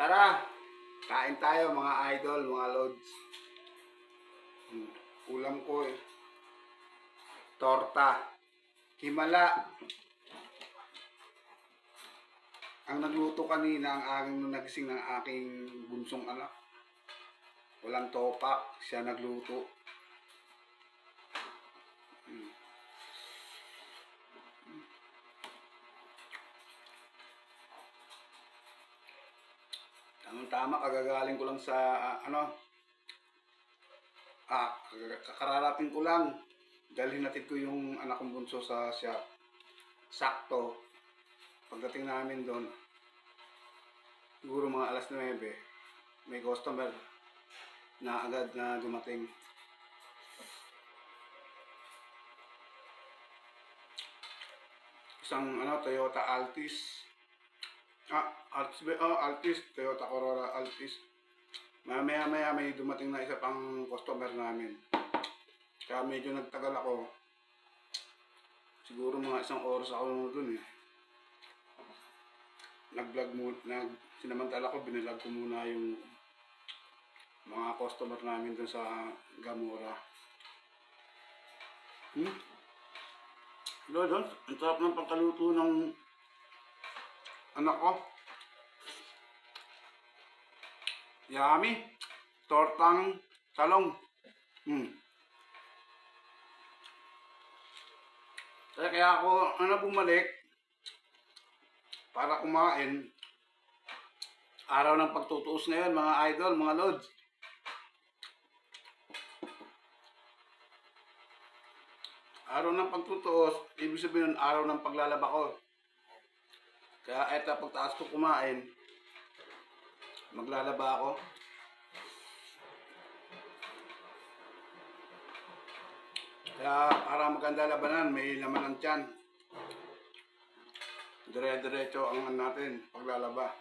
Tara, kain tayo mga idol, mga lods. Hmm, Ulam ko eh. Torta. Himala. Ang nagluto kanina, ang aking nagising ng aking bunsong anak. Walang topak, siya nagluto. Tamang tama, kagagaling ko lang sa, ah, ano, ah, kakararating ko lang. Dahil hinatid ko yung anak kong bunso sa siya. Sakto. Pagdating namin doon, siguro mga alas 9, may customer na agad na dumating. Isang ano, Toyota Altis. Ah, Altis, ba- oh, Altis, Toyota Corolla Altis. Mamaya maya may dumating na isa pang customer namin. Kaya medyo nagtagal ako. Siguro mga isang oras ako dun eh. Nag-vlog mo, nag, sinamantala ko, binilag ko muna yung mga customer namin dun sa Gamora. Hmm? Don. Ang sarap ng pagkaluto ng anak ko. Yummy. Tortang talong. Hmm. Kaya, kaya ako, ano bumalik, para kumain, araw ng pagtutuos ngayon, mga idol, mga lods. Araw ng pagtutuos, ibig sabihin araw ng paglalaba ko. Kaya eto, pagtaas ko kumain, maglalaba ako. Kaya para maganda labanan, may laman ng tiyan. Dire-diretso ang ano natin, paglalaba.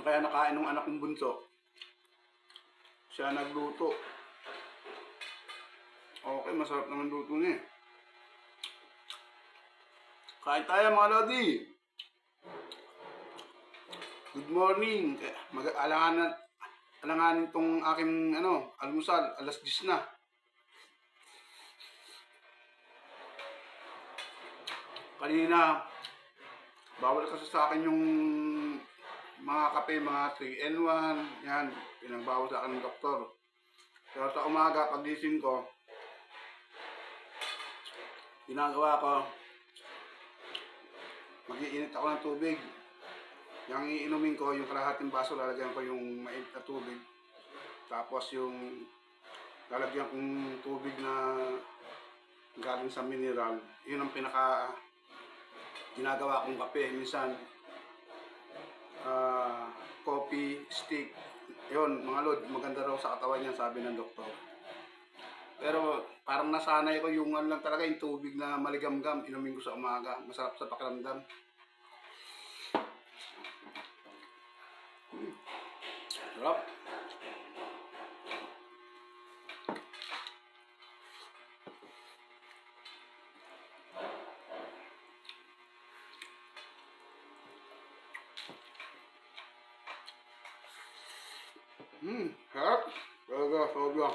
Kaya nakain ng anak kong bunso? Siya nagluto. Okay, masarap naman luto niya eh. Kain tayo mga lodi. Good morning. Mag-alangan alanganin tong aking ano, almusal, alas 10 na. Kanina, bawal kasi sa akin yung mga kape, mga 3N1, yan, pinagbawal sa akin ng doktor. Pero sa umaga, pagising ko, ginagawa ko, mag-iinit ako ng tubig. Yung iinumin ko, yung kalahating baso, lalagyan ko yung mainit na tubig. Tapos yung lalagyan kong tubig na galing sa mineral. Yun ang pinaka ginagawa kong kape. Minsan, ah, coffee stick. Yun, mga lod, maganda raw sa katawan yan, sabi ng doktor. Pero parang nasanay ko yung ano lang talaga, yung tubig na maligamgam, inumin ko sa umaga. Masarap sa pakiramdam. Sarap. Hmm, sarap. Talaga, sobra.